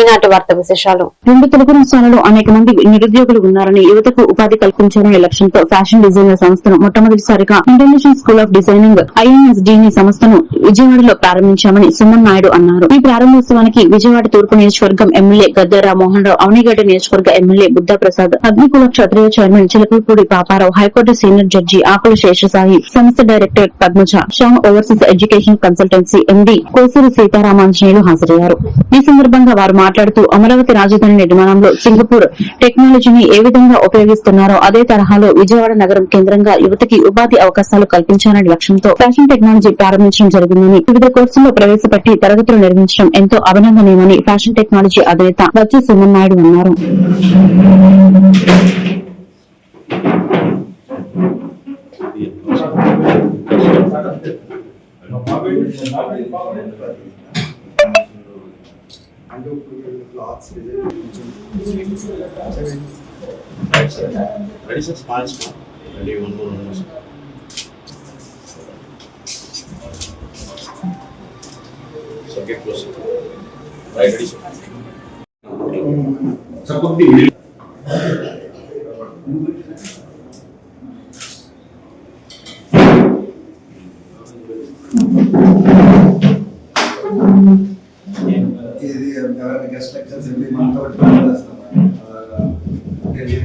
ఈనాటి వార్త విశేషాలు. రెండు తెలుగు రాష్ట్రాలలో అనేక మంది నిరుద్యోగులు ఉన్నారని యువతకు ఉపాధి కల్పించాలనే లక్ష్యంతో ఫ్యాషన్ డిజైనర్ సంస్థను మొట్టమొదటిసారిగా ఇంటర్నేషనల్ స్కూల్ ఆఫ్ డిజైనింగ్ ఐఎన్ఎస్డిని సంస్థను విజయవాడలో ప్రారంభించామని సుమన్ నాయుడు అన్నారు. ఈ ప్రారంభోత్సవానికి విజయవాడ తూర్పు నియోజకవర్గం ఎమ్మెల్యే గద్దెర మోహన్ రావు అవనిగడ్డ నియోజకవర్గ MLA Buddha Prasad Agnikula Kshatriya chairman Chilakalapudi Paparao high court senior judge Akula Seshasai సంస్థ director Padmaja Shah overseas education consultancy MD Kosuri Seetharamanjaneyulu హాజరయ్యారు. ఈ సందర్భంగా వారు మాట్లాడుతూ అమరావతి రాజధాని నిర్మాణంలో సింగపూర్ టెక్నాలజీని ఏ విధంగా ఉపయోగిస్తున్నారో అదే తరహాలో విజయవాడ నగరం కేంద్రంగా యువతకి ఉపాధి అవకాశాలు కల్పించాలనే లక్ష్యంతో ఫ్యాషన్ టెక్నాలజీ ప్రారంభించడం జరిగిందని వివిధ కోర్సుల్లో ప్రవేశపెట్టి తరగతులు నిర్వహించడం ఎంతో అభినందనీయమని ఫ్యాషన్ టెక్నాలజీ అధినేత బచ్చు సుమన్ నాయుడు అన్నారు Ready, one more, one more. sir. Sir, get closer. Right, ready, sir? ఇది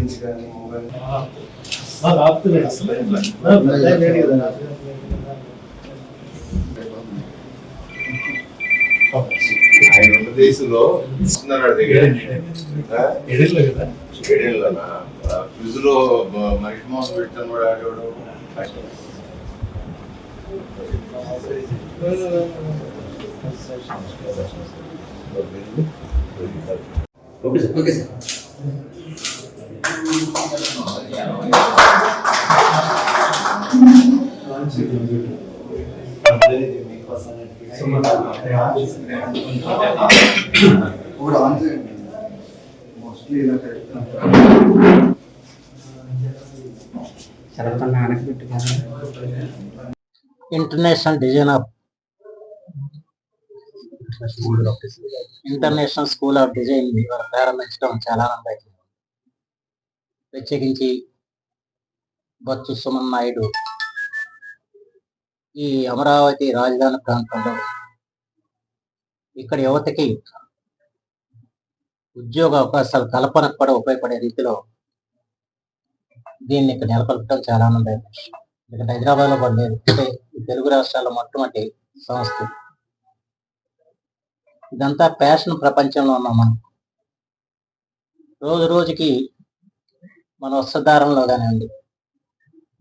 టెలివిజన్స్ కానీ మొబైల్. ఆయన ఉన్న దేశంలో ఇస్తున్నాడు దగ్గర ఏడేళ్ళనా క్విజ్లో మనిషి మోసం పెట్టాను కూడా ఆడేవాడు Okay, sir. Okay sir. ఒకటి ఆన్ చేయండి మోస్ట్లీ ఇలా international design of international school of design. ప్రారంభించడం చాలా ఆనందం ప్రత్యేకించి బొత్స సుమన్ నాయుడు ఈ అమరావతి రాజధాని ప్రాంతంలో ఇక్కడ యువతకి ఉద్యోగ అవకాశాలు కల్పనకు కూడా ఉపయోగపడే రీతిలో దీన్ని ఇక్కడ నెలకొల్పడం చాలా ఆనందం. ఇక్కడ హైదరాబాద్లో పడలేదు అంటే ఈ తెలుగు రాష్ట్రాల్లో మొట్టమొదటి సంస్థ. ఇదంతా ప్యాషన్ ప్రపంచంలో ఉన్నాం మనం. రోజు రోజుకి మన వస్త్రధారణలో కానివ్వండి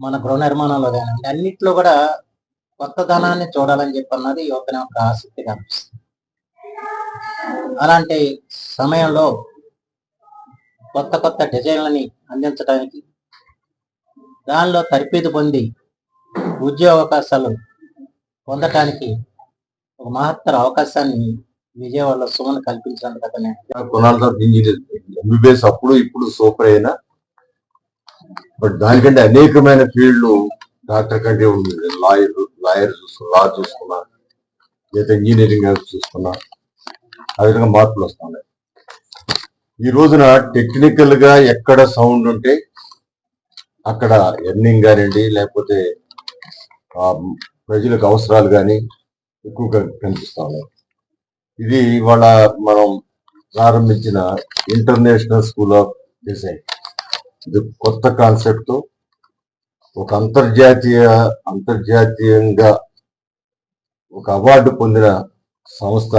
మన గృహ నిర్మాణంలో కానివ్వండి అన్నిట్లో కూడా కొత్త ధనాన్ని చూడాలని చెప్పి అన్నది యువతని ఒక ఆసక్తి కనిపిస్తుంది అలాంటి సమయంలో కొత్త కొత్త డిజైన్లని అందించడానికి దానిలో తరపీదు పొంది ఉద్యోగ అవకాశాలు పొందటానికి ఒక మహత్తర అవకాశాన్ని విజయవాడలో సుమన్ కల్పించినందుకు అతనే కొనాలి ఎంబీబీఎస్ అప్పుడు ఇప్పుడు సూపర్ అయినా బట్ దానికంటే అనేకమైన ఫీల్డ్లు డాక్టర్ కంటే ఉంది. లాయర్ లాయర్ చూసుకున్నా లా చూసుకున్నా లేదా ఇంజనీరింగ్ చూసుకున్నా ఆ విధంగా మార్పులు వస్తున్నాయి. ఈ రోజున టెక్నికల్గా ఎక్కడ సౌండ్ ఉంటే అక్కడ ఎర్నింగ్ కానివ్వండి లేకపోతే ప్రజలకు అవసరాలు కానీ ఎక్కువగా కనిపిస్తా ఉన్నాయి. ఇది ఇవాళ మనం ప్రారంభించిన ఇంటర్నేషనల్ స్కూల్ ఆఫ్ డిజైన్ కొత్త కాన్సెప్ట్తో ఒక అంతర్జాతీయ అంతర్జాతీయంగా ఒక అవార్డు పొందిన సంస్థ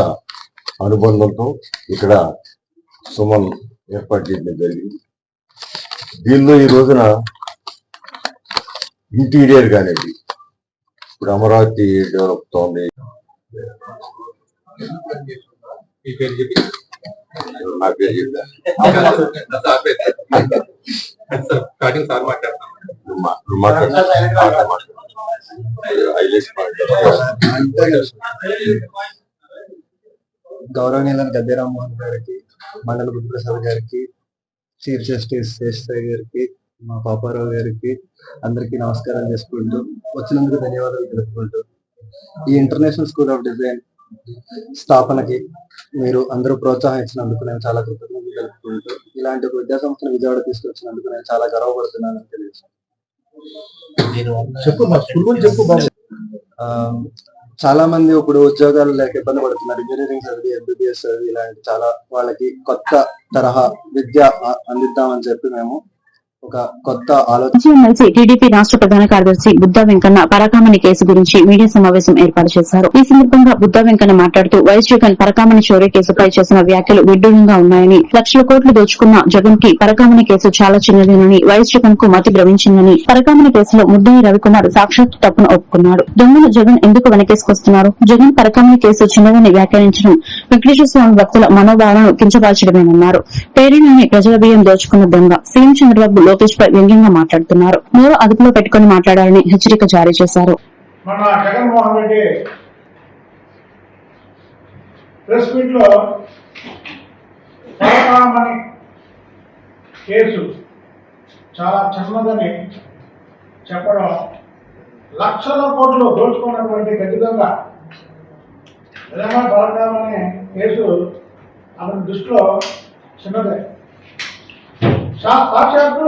అనుబంధంతో ఇక్కడ సుమన్ ఏర్పాటు చేయడం జరిగింది. దీనిలో ఈ రోజున ఇంటీరియర్ కానివ్వండి ఇప్పుడు అమరావతి డెవలప్ అవుతోంది నా పేరు చెప్తా నువ్వు మా- నువ్వు మాట్లాడు. హైలైట్స్ మాట్లాడు. గౌరవనీయులైన గద్దె రామ్మోహన్ గారికి మండల బుద్ధప్రసాద్ గారికి చీఫ్ జస్టిస్ శేషసాయి గారికి మా పాపారావు గారికి అందరికీ నమస్కారం చేసుకుంటూ వచ్చినందుకు ధన్యవాదాలు తెలుపుకుంటూ ఈ ఇంటర్నేషనల్ స్కూల్ ఆఫ్ డిజైన్ స్థాపనకి మీరు అందరూ ప్రోత్సహించినందుకు నేను చాలా కృతజ్ఞతలు తెలుపుకుంటూ ఇలాంటి ఒక విద్యా సంస్థను విజయవాడ తీసుకొచ్చినందుకు నేను చాలా గర్వపడుతున్నానని తెలియజేస్తాను ఆ, చాలా మంది ఇప్పుడు ఉద్యోగాలు లేక ఇబ్బంది పడుతున్నారు. ఇంజనీరింగ్ చదివి ఎంబీబీఎస్ చదివి ఇలాంటి చాలా వాళ్ళకి కొత్త తరహా విద్య అందిద్దామని చెప్పి మేము ఒక కొత్త ఆలోచన ఎమ్మెల్సీ టీడీపీ రాష్ట్ర ప్రధాన కార్యదర్శి బుద్ధ వెంకన్న పరకామణి కేసు గురించి మీడియా సమావేశం ఏర్పాటు చేశారు. ఈ సందర్భంగా బుద్ధ వెంకన్న మాట్లాడుతూ వైఎస్ జగన్ పరకామణి చోరీ కేసుపై చేసిన వ్యాఖ్యలు విడ్డూరంగా ఉన్నాయని లక్షల కోట్లు దోచుకున్న జగన్కి పరకామణి కేసు చాలా చిన్నదేనని వైఎస్ జగన్కు మతి భ్రమించిందని పరకామణి కేసులో ముద్దాయి రవికుమార్ సాక్షాత్ తప్పును ఒప్పుకున్నాడు. దొంగను జగన్ ఎందుకు వెనకేసుకొస్తున్నారు? జగన్ పరకామణి కేసు చిన్నదని వ్యాఖ్యానించడం వెంకటేశ్వర స్వామి భక్తుల మనోభావాలను కించపరచడమేనన్నారు. పేరులోని ప్రజల బియ్యం దోచుకున్న దొంగ సీఎం చంద్రబాబు లోకేష్ పై వ్యంగ్యంగా మాట్లాడుతున్నారు. మీరు అదుపులో పెట్టుకుని మాట్లాడాలని హెచ్చరిక జారీ చేశారు. మన జగన్మోహన్ రెడ్డి ప్రెస్ కేసు చాలా చిన్నదని చెప్పడం లక్షల కోట్లు దోచుకున్నటువంటి ఖచ్చితంగా నిజంగా పరకామణి కేసు అతని దృష్టిలో చిన్నదే. సాక్షాత్తు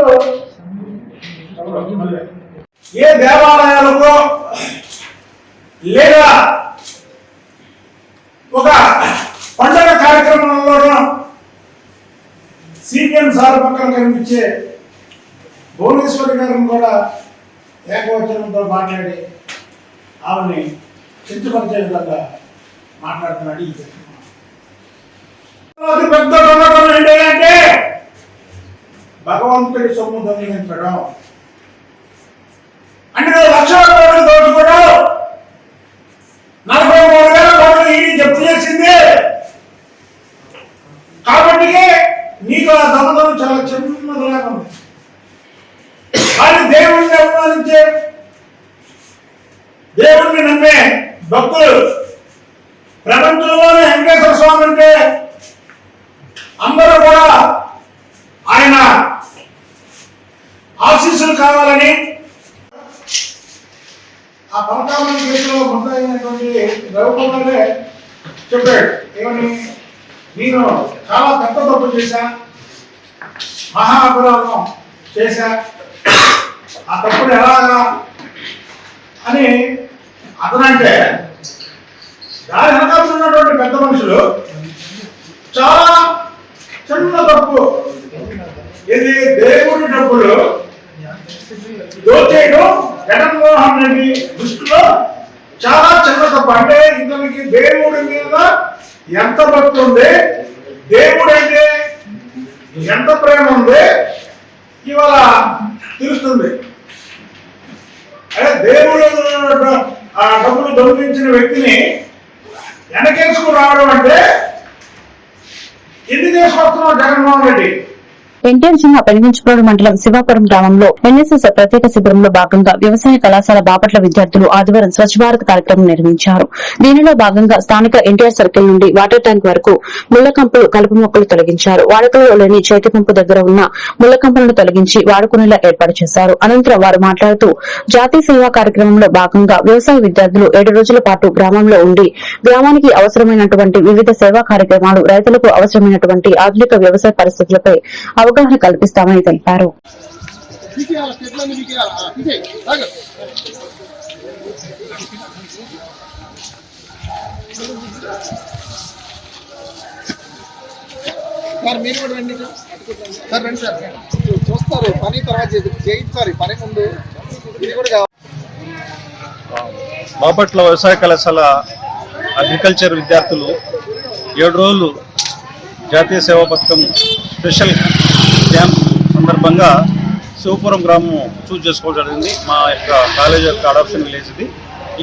ఏ దేవాలయాలకు లేదా ఒక పండగ కార్యక్రమంలోనూ సిపిఎం సార్ పక్కన కనిపించే భువనేశ్వరి గారిని కూడా ఏకవచనంతో మాట్లాడి ఆమెని చింతపరిచే విధంగా మాట్లాడుతున్నాడు ఈ వ్యక్తి. పెద్ద అంటే భగవంతుడి సొమ్ము దొంగిలించడం అంటే నువ్వు లక్షల కోట్లు దోచుకోవడం నలభై మూడు వేల కోట్లు ఈ జప్తు చేసింది కాబట్టి నీకు ఆ దొంగతనం చాలా చిన్నదిలాగా ఉంది కానీ దేవుణ్ణి అభిమానించే దేవుణ్ణి నమ్మే భక్తులు ప్రపంచంలోనే వెంకటేశ్వర స్వామి అంటే అందరూ కూడా ఆయన ఆశీస్సులు కావాలని ఆ పలకామణి కేసులో రవికుమారే చెప్పాడు. ఏమని? నేను చాలా పెద్ద తప్పు చేశా. మహా అపరాధం చేశా. ఆ తప్పులు ఎలాగా అని అతనంటే దాని వెనకాల ఉన్నటువంటి పెద్ద మనుషులు చాలా చిన్న తప్పు. ఇది దేవుడి డబ్బులు దోచేయడం జగన్మోహన్ రెడ్డి దృష్టిలో చాలా చిన్న తప్పు అంటే ఇతనికి దేవుడి మీద ఎంత భక్తి ఉంది? దేవుడు అంటే ఎంత ప్రేమ ఉంది? ఇవాళ తెలుస్తుంది. అదే దేవుడు ఆ డబ్బులు దొంగిలించిన వ్యక్తిని వెనకేసుకు రావడం అంటే ఎందుకు తీసుకొస్తున్నావు జగన్మోహన్ రెడ్డి? ఎన్టీఆర్ జిల్లా పెనుగంచిప్రోడు మండలం శివాపురం గ్రామంలో ఎన్ఎస్ఎస్ ప్రత్యేక శిబిరంలో భాగంగా వ్యవసాయ కళాశాల బాపట్ల విద్యార్థులు ఆదివారం స్వచ్ఛ భారత్ కార్యక్రమం నిర్వహించారు. దీనిలో భాగంగా స్థానిక ఎన్టీఆర్ సర్కిల్ నుండి వాటర్ ట్యాంక్ వరకు ముళ్ళకంపులు కలుపు మొక్కలు తొలగించారు. వాడుకలో లేని చేతి పంపు దగ్గర ఉన్న ముళ్ళకంపులను తొలగించి వాడుకునేలా ఏర్పాటు చేశారు. అనంతరం వారు మాట్లాడుతూ జాతీయ సేవా కార్యక్రమంలో భాగంగా వ్యవసాయ విద్యార్థులు ఏడు రోజుల పాటు గ్రామంలో ఉండి గ్రామానికి అవసరమైనటువంటి వివిధ సేవా కార్యక్రమాలు రైతులకు అవసరమైనటువంటి ఆధునిక వ్యవసాయ పరిస్థితులపై అవగాహన కల్పిస్తామని తెలిపారు. సార్ మీరు కూడా రండి. సార్ రండి సార్. చూస్తారు పని తర్వాత చేయించాలి పని ముందు. ఇది కూడా కావాలి. బాపట్ల వ్యవసాయ కళాశాల అగ్రికల్చర్ విద్యార్థులు ఏడు రోజులు జాతీయ సేవా పథకం స్పెషల్ క్యాంప్ సందర్భంగా శివపురం గ్రామం చూజ్ చేసుకోవడం జరిగింది. మా యొక్క కాలేజ్ యొక్క అడాప్షన్ విలేజ్ ఇది.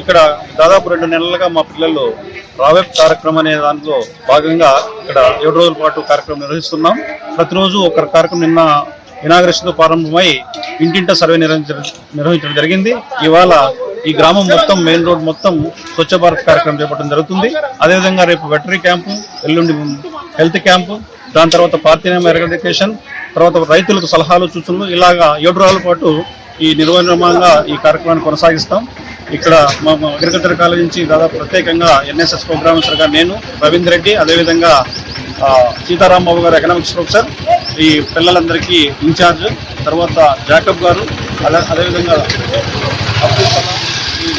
ఇక్కడ దాదాపు రెండు నెలలుగా మా పిల్లలు రావెబ్ కార్యక్రమం అనే దాంట్లో భాగంగా ఇక్కడ ఏడు రోజుల పాటు కార్యక్రమం నిర్వహిస్తున్నాం. ప్రతిరోజు ఒక కార్యక్రమం నిన్న ఇనాగ్రేషన్తో ప్రారంభమై ఇంటింట సర్వే నిర్వహించడం నిర్వహించడం జరిగింది. ఇవాళ ఈ గ్రామం మొత్తం మెయిన్ రోడ్ మొత్తం స్వచ్ఛ భారత్ కార్యక్రమం చేపట్టడం జరుగుతుంది. అదేవిధంగా రేపు వెటరీ క్యాంపు ఎల్లుండి హెల్త్ క్యాంపు దాని తర్వాత పార్టీనేమ ఎరగడికేషన్ తర్వాత రైతులకు సలహాలు సూచనలు ఇలాగా ఏడు రోజుల పాటు ఈ నిర్వహణంగా ఈ కార్యక్రమాన్ని కొనసాగిస్తాం. ఇక్కడ మా అగ్రికల్చర్ కాలేజ్ నుంచి దాదాపు ప్రత్యేకంగా ఎన్ఎస్ఎస్ ప్రోగ్రామ్స్గా నేను రవీందర్ రెడ్డి అదేవిధంగా ఆ, సీతారాం బాబు గారు ఎకనామిక్స్ ప్రొఫెసర్ ఈ పిల్లలందరికీ ఇన్ఛార్జ్ తర్వాత జాకబ్ గారు అదే అదేవిధంగా అబ్దుల్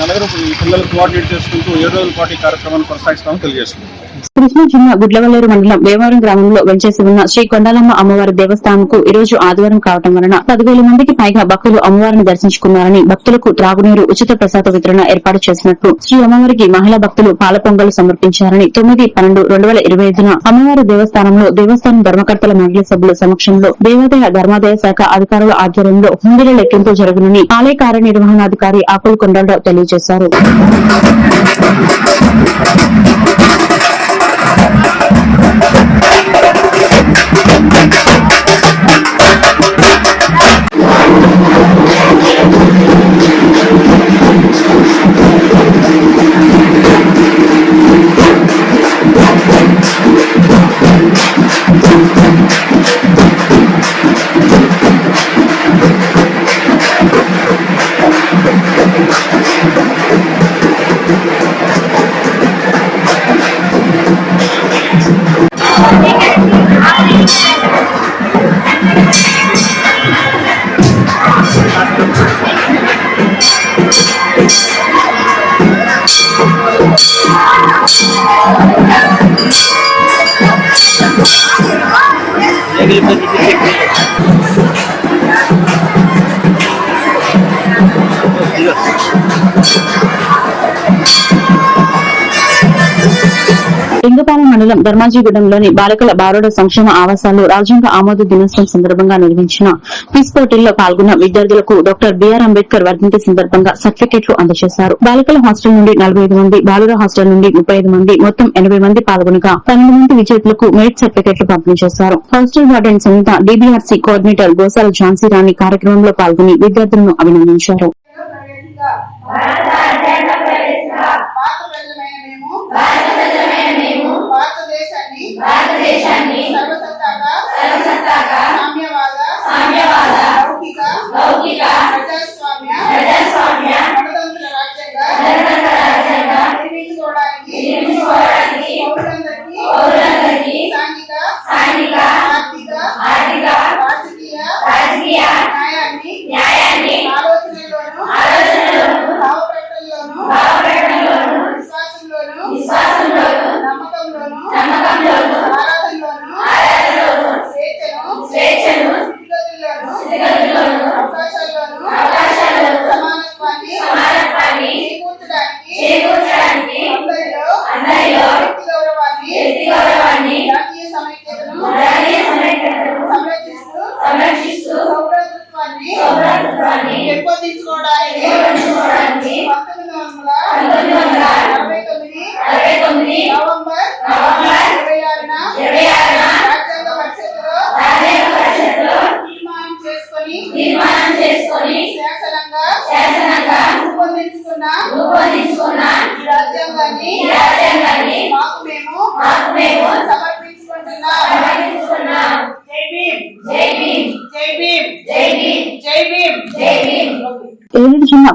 నలుగురు ఈ పిల్లలు కోఆర్డినేట్ చేసుకుంటూ ఏడు రోజుల పాటు ఈ కార్యక్రమాన్ని కొనసాగిస్తామని తెలియజేస్తున్నాం. కృష్ణా జిల్లా గుడ్లవల్లేరు మండలం వేవారం గ్రామంలో వెంచేసి ఉన్న శ్రీ కొండలమ్మ అమ్మవారి దేవస్థానంకు ఈ రోజు ఆదివారం కావడం వలన పదివేల మందికి పైగా భక్తులు అమ్మవారిని దర్శించుకున్నారని భక్తులకు త్రాగునీరు ఉచిత ప్రసాద వితరణ ఏర్పాటు చేసినట్లు శ్రీ అమ్మవారికి మహిళా భక్తులు పాల పొంగలు సమర్పించారని తొమ్మిది పన్నెండు రెండు వేల ఇరవై ఐదున అమ్మవారి దేవస్థానంలో దేవస్థానం ధర్మకర్తల మండలి సభ్యుల సమక్షంలో దేవాదాయ ధర్మాదాయ శాఖ అధికారుల ఆధ్వర్యంలో హుండీల లెక్కింపు జరుగునని ఆలయ కార్యనిర్వహణాధికారి ఆకుల కొండలరావు తెలియజేశారు. ビーポジションチェック。Thank you. మండలం ధర్మాజీగూడెంలోని బాలికల బారోడ సంక్షేమ ఆవాసాలు రాజ్యాంగ ఆమోద దినోత్సవం సందర్భంగా నిర్వహించిన క్విజ్ పోటీల్లో పాల్గొన్న విద్యార్థులకు డాక్టర్ బిఆర్ అంబేద్కర్ వర్ధంతి సందర్భంగా సర్టిఫికెట్లు అందజేశారు. బాలికల హాస్టల్ నుండి నలభై ఐదు మంది బాలుర హాస్టల్ నుండి ముప్పై ఐదు మంది మొత్తం ఎనభై మంది పాల్గొనగా పన్నెండు మంది విజేతలకు మెరిట్ సర్టిఫికెట్లు పంపిణీ చేశారు. Hostel warden Samhita DBRC coordinator Gosala Jhansi Rani కార్యక్రమంలో పాల్గొని విద్యార్థులను అభినందించారు. భారతదేశాన్ని భారతదేశాన్ని సర్వసత్తాగా సర్వసత్తాగా సామ్యవాద సామ్యవాద లౌకిక లౌకిక ప్రజాస్వామ్య ప్రజాస్వామ్య గణతంత్ర రాజ్యంగా గణతంత్ర రాజ్యంగా నిర్మించుకోవడానికి నిర్మించుకోవడానికి పౌరులందరికీ పౌరులందరికీ సాంఘిక సాంఘిక ఆర్థిక ఆర్థిక రాజకీయ రాజకీయ నిర్మాణం చేసుకొని శాసనంగా శాసనంగా రూపొందించుకున్న రూపొందించుకున్న రాజ్యాంగాన్ని రాజ్యాంగాన్ని మాకు మేము మాకు మేము సమర్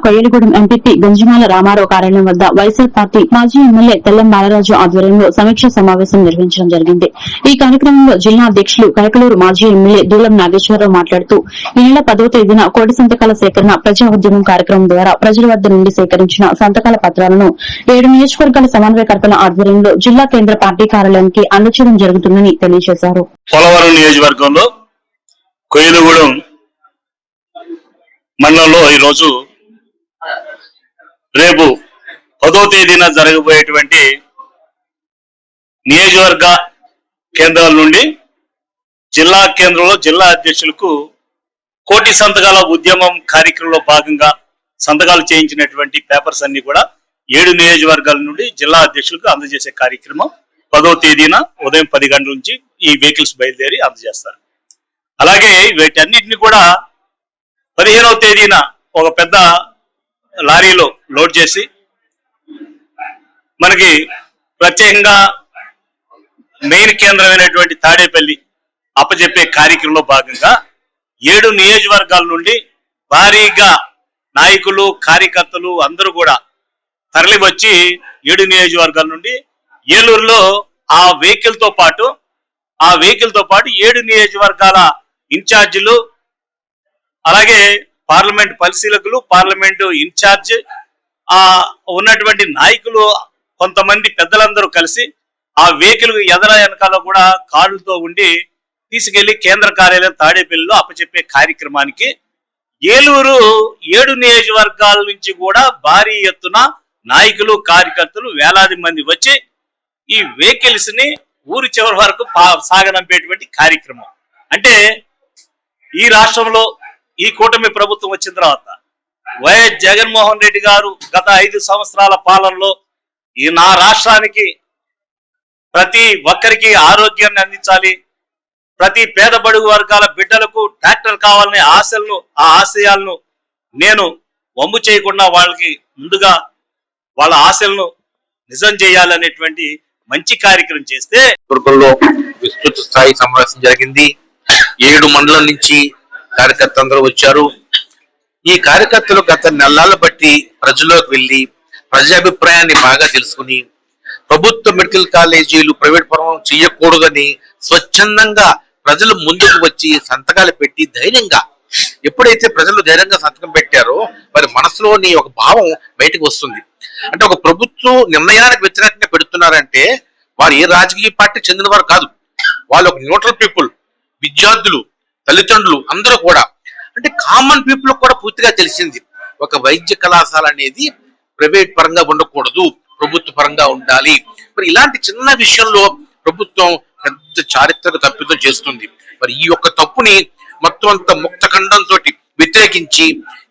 కొయ్యలగూడెం ఎంపీపీ గంజిమాల రామారావు కార్యాలయం వద్ద వైఎస్ఆర్ పార్టీ మాజీ ఎమ్మెల్యే తెల్లం బాలరాజు ఆధ్వర్యంలో సమీక్ష సమావేశం నిర్వహించడం జరిగింది. ఈ కార్యక్రమంలో జిల్లా అధ్యక్షులు కరకలూరు మాజీ ఎమ్మెల్యే దూలం నాగేశ్వరరావు మాట్లాడుతూ ఈ నెల పదో తేదీన కోటి సంతకాల సేకరణ ప్రజా ఉద్యమం కార్యక్రమం ద్వారా ప్రజల వద్ద నుండి సేకరించిన సంతకాల పత్రాలను ఏడు నియోజకవర్గాల సమన్వయకర్తల ఆధ్వర్యంలో జిల్లా కేంద్ర పార్టీ కార్యాలయానికి అందచేయడం జరుగుతుందని తెలియజేశారు. పోలవరం నియోజకవర్గంలో కొయ్యలగూడెం మండలంలో ఈరోజు రేపు పదో తేదీన జరగబోయేటువంటి నియోజకవర్గ కేంద్రాల నుండి జిల్లా కేంద్రంలో జిల్లా అధ్యక్షులకు కోటి సంతకాల ఉద్యమం కార్యక్రమంలో భాగంగా సంతకాలు చేయించినటువంటి పేపర్స్ అన్ని కూడా ఏడు నియోజకవర్గాల నుండి జిల్లా అధ్యక్షులకు అందజేసే కార్యక్రమం పదో తేదీన ఉదయం పది గంటల నుంచి ఈ వెహికల్స్ బయలుదేరి అందజేస్తారు. అలాగే వీటన్నిటిని కూడా పదిహేనవ తేదీన ఒక పెద్ద లారీలో లోడ్ చేసి మనకి ప్రత్యేకంగా మెయిన్ కేంద్రమైనటువంటి తాడేపల్లి అప్పజెప్పే కార్యక్రమంలో భాగంగా ఏడు నియోజకవర్గాల నుండి భారీగా నాయకులు కార్యకర్తలు అందరూ కూడా తరలివచ్చి ఏడు నియోజకవర్గాల నుండి ఏలూరులో ఆ వెహికల్తో పాటు ఆ వెహికల్తో పాటు ఏడు నియోజకవర్గాల ఇన్ఛార్జీలు అలాగే పార్లమెంట్ పరిశీలకులు పార్లమెంటు ఇన్ఛార్జ్ ఆ ఉన్నటువంటి నాయకులు కొంతమంది పెద్దలందరూ కలిసి ఆ వెహికల్ ఎదర వెనకాల కూడా కారులతో ఉండి తీసుకెళ్ళి కేంద్ర కార్యాలయం తాడేపల్లిలో అప్పచెప్పే కార్యక్రమానికి ఏలూరు ఏడు నియోజకవర్గాల నుంచి కూడా భారీ ఎత్తున నాయకులు కార్యకర్తలు వేలాది మంది వచ్చి ఈ వెహికల్స్ని ఊరి చివరి వరకు పా- సాగనంపేటువంటి కార్యక్రమం. అంటే ఈ రాష్ట్రంలో ఈ కూటమి ప్రభుత్వం వచ్చిన తర్వాత వైఎస్ జగన్మోహన్ రెడ్డి గారు గత ఐదు సంవత్సరాల పాలనలో ఈ నా రాష్ట్రానికి ప్రతి ఒక్కరికి ఆరోగ్యాన్ని అందించాలి. ప్రతి పేద బడుగు వర్గాల బిడ్డలకు ట్రాక్టర్ కావాలనే ఆశలను ఆ ఆశయాలను నేను వంబు చేయకుండా వాళ్ళకి ముందుగా వాళ్ళ ఆశలను నిజం చేయాలనేటువంటి మంచి కార్యక్రమం చేస్తే విస్తృత స్థాయి సమావేశం జరిగింది. ఏడు మండలం నుంచి కార్యకర్తలు అందరూ వచ్చారు. ఈ కార్యకర్తలు గత నెలలు బట్టి ప్రజల్లోకి వెళ్ళి ప్రజాభిప్రాయాన్ని బాగా తెలుసుకుని ప్రభుత్వ మెడికల్ కాలేజీలు ప్రైవేట్ పరం చేయకూడదని స్వచ్ఛందంగా ప్రజలు ముందుకు వచ్చి సంతకాలు పెట్టి ధైర్యంగా ఎప్పుడైతే ప్రజలు ధైర్యంగా సంతకం పెట్టారో వారి మనసులోని ఒక భావం బయటకు వస్తుంది. అంటే ఒక ప్రభుత్వం నిర్ణయానికి వ్యతిరేకంగా పెడుతున్నారంటే వారు ఏ రాజకీయ పార్టీ చెందిన వారు కాదు. వాళ్ళు ఒక న్యూట్రల్ పీపుల్ విద్యార్థులు తల్లిదండ్రులు అందరూ కూడా అంటే కామన్ పీపుల్ కూడా పూర్తిగా తెలిసింది. ఒక వైద్య కళాశాల అనేది ప్రైవేట్ పరంగా ఉండకూడదు ప్రభుత్వ పరంగా ఉండాలి. మరి ఇలాంటి చిన్న విషయంలో ప్రభుత్వం పెద్ద చారిత్రక తప్పిదం చేస్తుంది. మరి ఈ యొక్క తప్పుని మొత్తం అంత ముక్తఖండంతో వ్యతిరేకించి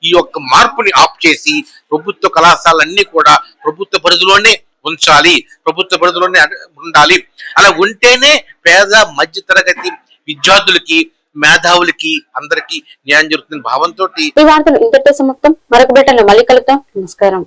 ఈ యొక్క మార్పుని ఆప్ చేసి ప్రభుత్వ కళాశాలన్నీ కూడా ప్రభుత్వ పరిధిలోనే ఉంచాలి ప్రభుత్వ పరిధిలోనే ఉండాలి. అలా ఉంటేనే పేద మధ్య తరగతి విద్యార్థులకి మేధావులకి అందరికి న్యాయం జరుగుతున్న భావంతో ఈ వార్తలు ఇంతటితో సమాప్తం. మరొక బ్రిటన్లో మళ్ళీ కలుగుతాం నమస్కారం.